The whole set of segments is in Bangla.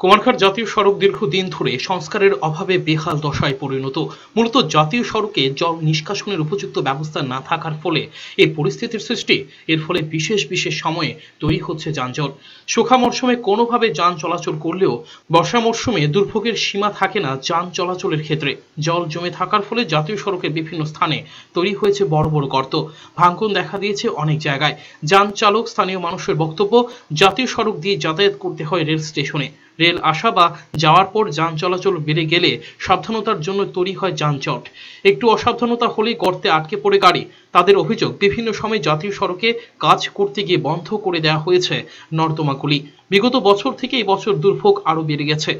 কুমারঘাট জাতীয় সড়ক দীর্ঘদিন ধরে সংস্কারের অভাবে বেহাল দশায় পরিণত। মূলত জাতীয় সড়কে জল নিষ্কাশনের উপযুক্ত ব্যবস্থা না থাকার ফলে এই পরিস্থিতির সৃষ্টি। এর ফলে বিশেষ বিশেষ সময়ে তৈরি হচ্ছে যানজট। শুখা মরশুমে কোনোভাবে যান চলাচল করলেও বর্ষা মরশুমে দুর্ভোগের সীমা থাকে না যান চলাচলের ক্ষেত্রে। জল জমে থাকার ফলে জাতীয় সড়কের বিভিন্ন স্থানে তৈরি হয়েছে বড় বড় গর্ত। ভাঙ্গন দেখা দিয়েছে অনেক জায়গায়। যান চালক, স্থানীয় মানুষের বক্তব্য, জাতীয় সড়ক দিয়ে যাতায়াত করতে হয় রেল স্টেশনে। রেল আসা বা যাওয়ার পর যান চলাচল বেড়ে গেলে সাবধানতার জন্য তৈরি হয় যানজট। একটু অসাবধানতা হলেই গর্তে আটকে পড়ে গাড়ি। তাদের অভিযোগ বিভিন্ন সময় জাতীয় সড়কে কাজ করতে গিয়ে বন্ধ করে দেওয়া হয়েছে নর্দমাগুলি বিগত বছর থেকে এই বছর দুর্ভোগ আরও বেড়ে গেছে।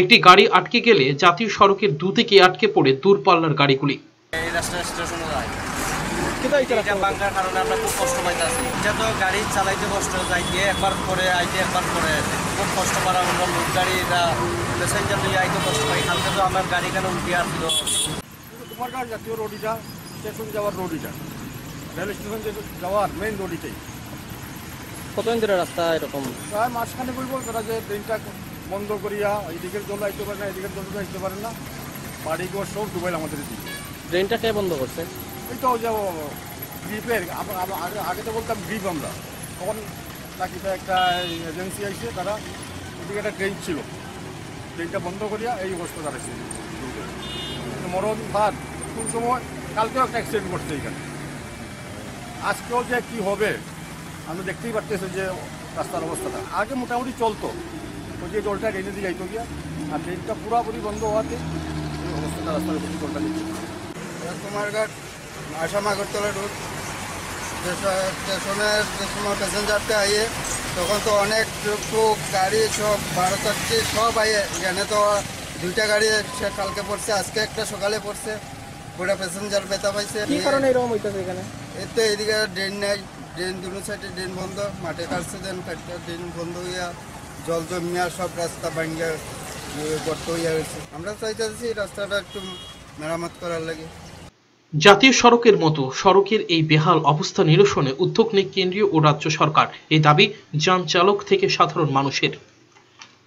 একটি গাড়ি আটকে গেলে জাতীয় সড়কের দুদিকে আটকে পড়ে দূরপাল্লার গাড়িগুলি। এই রাস্তায় স্টেশনে যায় এটা ভাঙার কারণে আমরা খুব কষ্ট পাইতেছি। এটা তো গাড়ি চালাইতে কষ্ট যাইতে একবার পরে আইতে একবার পরে। খুব কষ্ট করা হলো লোক গাড়িরা প্যাসেঞ্জার নিয়ে আইতে কষ্ট পাই কালকে তো আমার গাড়ি কেন উল্টে আসছিল কুমারঘাট জাতীয় রোড এটা স্টেশন যাওয়ার রোড এটা রেল স্টেশন যে যাওয়ার মেইন রোড এটাই কতদিন ধরে রাস্তা এরকম? প্রায় মাঝখানে বলব তারা যে ট্রেনটা বন্ধ করিয়া এইদিকের জল আইতে পারে না এদিকের জল আইতে পারে না। বাড়ি ঘর সব ডুবাইল আমাদের এদিকে। ড্রেনটা কে বন্ধ করছে? এইটাও যে গ্রিপের আগে আগে তো বলতাম গ্রিপ আমরা। তখন নাকি তো একটা এজেন্সি আইছে, তারা ওদিকে একটা ট্রেন ছিল। ট্রেনটা বন্ধ করিয়া এই অবস্থা দাঁড়াইছে। মরণ ভাত কোন সময়? কালকেও একটা অ্যাক্সিডেন্ট করছে এখানে। আজকেও যে কি হবে, আমরা দেখতেই পারতেছি যে রাস্তার অবস্থাটা। আগে মোটামুটি চলতো। ওই যে জলটা ট্রেনে দিয়ে যাইতো গিয়া, আর ট্রেনটা পুরোপুরি বন্ধ হওয়াতে অবস্থাটা রাস্তার জলটা দিচ্ছে কুমারঘাট আসাম আগরতলা রুট স্টেশনের যে সময় প্যাসেঞ্জারতে আইয়ে তখন তো অনেক টুক গাড়ি সব ভারত যাত্রী সব আইয়ে। এখানে তো দুইটা গাড়ি সে কালকে পড়ছে আজকে একটা সকালে পড়ছে। পুরো প্যাসেঞ্জার বেতা পাইছে। কি কারণে এরকম হইতেছে এখানে? এতে এদিকে ড্রেন নেই ড্রেন দুটো সাইডে ড্রেন বন্ধ মাঠে কাটছে দেন কাটতে ড্রেন বন্ধ হইয়া জল জমিয়া সব রাস্তা ভাঙ্গিয়া ইয়ে গর্ত হইয়া গেছে। আমরা চাইতেছি রাস্তাটা একটু মেরামত করার লাগে। জাতীয় সড়কের মতো সড়কের এই বেহাল অবস্থা নিরসনে উদ্যোগ নেই কেন্দ্রীয় ও রাজ্য সরকার। এই দাবি যান চালক থেকে সাধারণ মানুষের।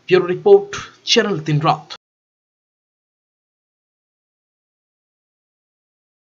ব্যুরো রিপোর্ট, চ্যানেল তিন রাত।